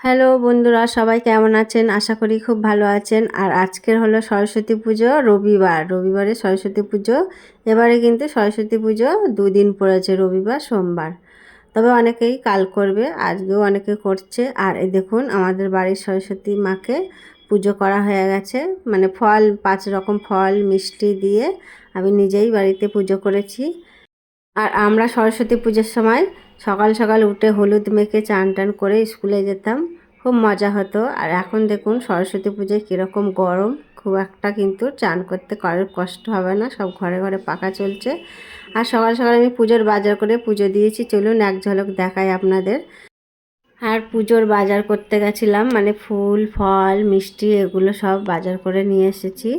Hello বন্ধুরা, সবাই কেমন আছেন? আশা করি খুব ভালো আছেন। আর আজকের হলো সরস্বতী পুজো রবিবার। রবিবারে সরস্বতী পুজো। এবারে কিন্তু সরস্বতী পুজো দুদিন পড়েছে, রবিবার, সোমবার। তবে অনেকেই কাল করবে, আজকেও অনেকে করছে। আর এই দেখুন, আমাদের বাড়ির সরস্বতী মাকে পুজো করা হয়ে গেছে। মানে ফল, পাঁচ রকম ফল, মিষ্টি দিয়ে আমি নিজেই বাড়িতে পুজো করেছি। আর আমরা সরস্বতী পুজোর সময় সকাল সকাল উঠে হলুদ মেখে চান টান করে স্কুলে যেতাম। খুব মজা হতো। আর এখন দেখুন, সরস্বতী পুজোয় কীরকম গরম। খুব একটা কিন্তু চান করতে কারোর কষ্ট হবে না, সব ঘরে ঘরে পাকা চলছে। আর সকাল সকাল আমি পুজোর বাজার করে পুজো দিয়েছি। চলুন এক ঝলক দেখাই আপনাদের। আর পুজোর বাজার করতে গেছিলাম মানে ফুল, ফল, মিষ্টি এগুলো সব বাজার করে নিয়ে এসেছি।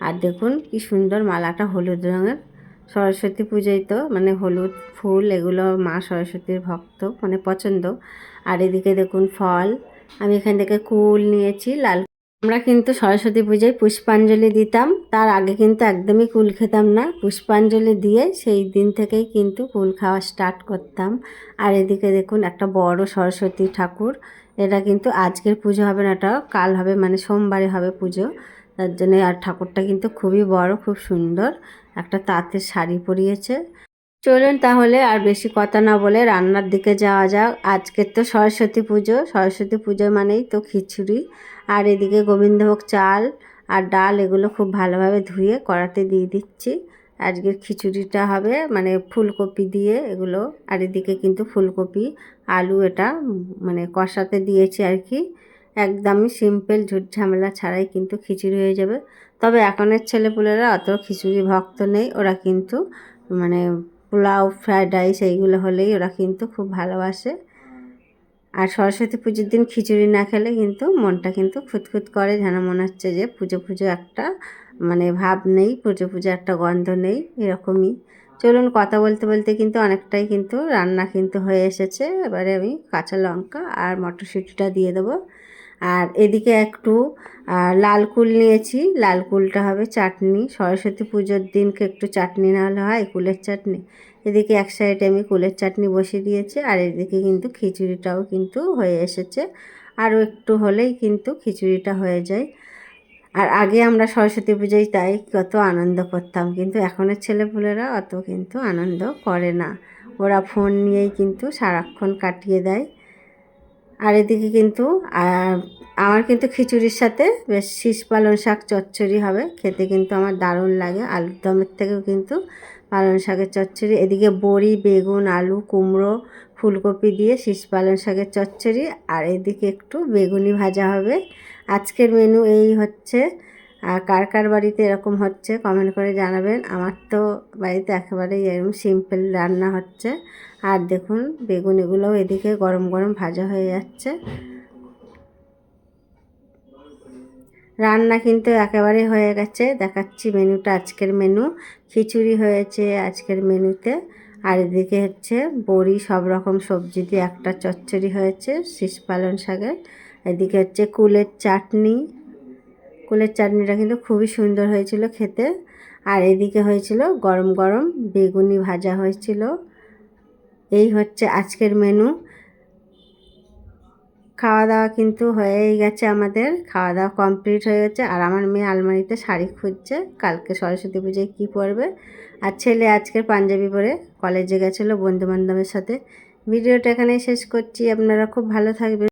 আর দেখুন কি সুন্দর মালাটা হলুদ রঙের। সরস্বতী পুজোয় তো মানে হলুদ, ফুল, এগুলো মা সরস্বতীর ভক্ত মানে পছন্দ। আর এদিকে দেখুন ফল, আমি এখান থেকে কুল নিয়েছি, লাল আমরা কিন্তু সরস্বতী পুজোয় পুষ্পাঞ্জলি দিতাম, তার আগে কিন্তু একদমই কুল খেতাম না, পুষ্পাঞ্জলি দিয়ে সেই দিন থেকেই কিন্তু কুল খাওয়া স্টার্ট করতাম। আর এদিকে দেখুন একটা বড় সরস্বতী ঠাকুর, এটা কিন্তু আজকের পুজো হবে না এটা কাল হবে মানে সোমবারে হবে পুজো। তার জন্য আর ঠাকুরটা কিন্তু খুবই বড়, খুব সুন্দর। একটা তাঁতের শাড়ি পরিয়েছে। চলুন তাহলে আর বেশি কথা না বলে রান্নার দিকে যাওয়া যাক। আজকের তো সরস্বতী পুজো। সরস্বতী পুজো মানেই তো খিচুড়ি। আর এদিকে গোবিন্দভোগ চাল আর ডাল এগুলো খুব ভালোভাবে ধুয়ে কড়াতে দিয়ে দিচ্ছি। আজকের খিচুড়িটা হবে মানে ফুলকপি দিয়ে এগুলো। আর এদিকে কিন্তু ফুলকপি, আলু এটা মানে কষাতে দিয়েছি আর কি। একদমই সিম্পল ঝুট ঝামেলা ছাড়াই কিন্তু খিচুড়ি হয়ে যাবে। তবে এখনের ছেলেপুলেরা অত খিচুড়ি ভক্ত নেই, ওরা কিন্তু মানে পোলাও ফ্রায়েড রাইস এইগুলো হলেই ওরা কিন্তু খুব ভালোবাসে। আর সরস্বতী পুজোর দিন খিচুড়ি না খেলে কিন্তু মনটা কিন্তু খুঁতখুত করে, যেন মনে হচ্ছে যে পুজো পুজো একটা মানে ভাব নেই, পুজো পুজো একটা গন্ধ নেই, এরকমই। চলুন কথা বলতে বলতে কিন্তু অনেকটাই কিন্তু রান্না কিন্তু হয়ে এসেছে। এবারে আমি কাঁচা লঙ্কা আর মটরশুঁটিটা দিয়ে দেবো। আর এদিকে একটু লাল কুল নিয়েছি। লাল কুলটা হবে চাটনি। সরস্বতী পুজোর দিনকে একটু চাটনি না হলে হয়, কুলের চাটনি। এদিকে এক সাইডে আমি কুলের চাটনি বসিয়ে দিয়েছি, আর এদিকে কিন্তু খিচুড়িটাও কিন্তু হয়ে এসেছে। আরও একটু হলেই কিন্তু খিচুড়িটা হয়ে যায়। আর আগে আমরা সরস্বতী পুজোয় তাই কত আনন্দ করতাম, কিন্তু এখনের ছেলেপুলেরা অত কিন্তু আনন্দ করে না। ওরা ফোন নিয়েই কিন্তু সারাক্ষণ কাটিয়ে দেয়। আর এদিকে কিন্তু আমার কিন্তু খিচুড়ির সাথে বেশ শীষ পালং শাক চচ্চড়ি হবে। খেতে কিন্তু আমার দারুণ লাগে। আলুর দমের থেকেও কিন্তু পালং শাকের চচ্চড়ি। এদিকে বড়ি, বেগুন, আলু, কুমড়ো, ফুলকপি দিয়ে শীষ পালং শাকের চচ্চড়ি। আর এদিকে একটু বেগুনি ভাজা হবে। আজকের মেনু এই হচ্ছে আর কার কার বাড়িতে এরকম হচ্ছে কমেন্ট করে জানাবেন। আমার তো বাড়িতে একেবারেই এরকম সিম্পল রান্না হচ্ছে। আর দেখুন, বেগুন এগুলোও এদিকে গরম গরম ভাজা হয়ে যাচ্ছে। রান্না কিন্তু একেবারে হয়ে গেছে। দেখাচ্ছি মেনুটা, আজকের মেনু। খিচুড়ি হয়েছে আজকের মেনুতে। আর এদিকে হচ্ছে বড়ি, সব রকম সবজি দিয়ে একটা চচ্চড়ি হয়েছে, শীষ পালন শাকের। এদিকে হচ্ছে কুলের চাটনি। কুলের চাটনিটা কিন্তু খুবই সুন্দর হয়েছিল খেতে। আর এদিকে হয়েছিল গরম গরম বেগুনি ভাজা হয়েছিল। এই হচ্ছে আজকের মেনু। খাওয়া দাওয়া কিন্তু হয়েই গেছে আমাদের। খাওয়া দাওয়া কমপ্লিট হয়ে গেছে। আর আমার মেয়ে আলমারিতে শাড়ি খুঁজছে। কালকে সরস্বতী পুজোয় কী পরবে। আর ছেলে আজকের পাঞ্জাবি পরে কলেজে গেছিল বন্ধুবান্ধবের সাথে। ভিডিওটা এখানেই শেষ করছি। আপনারা খুব ভালো থাকবেন।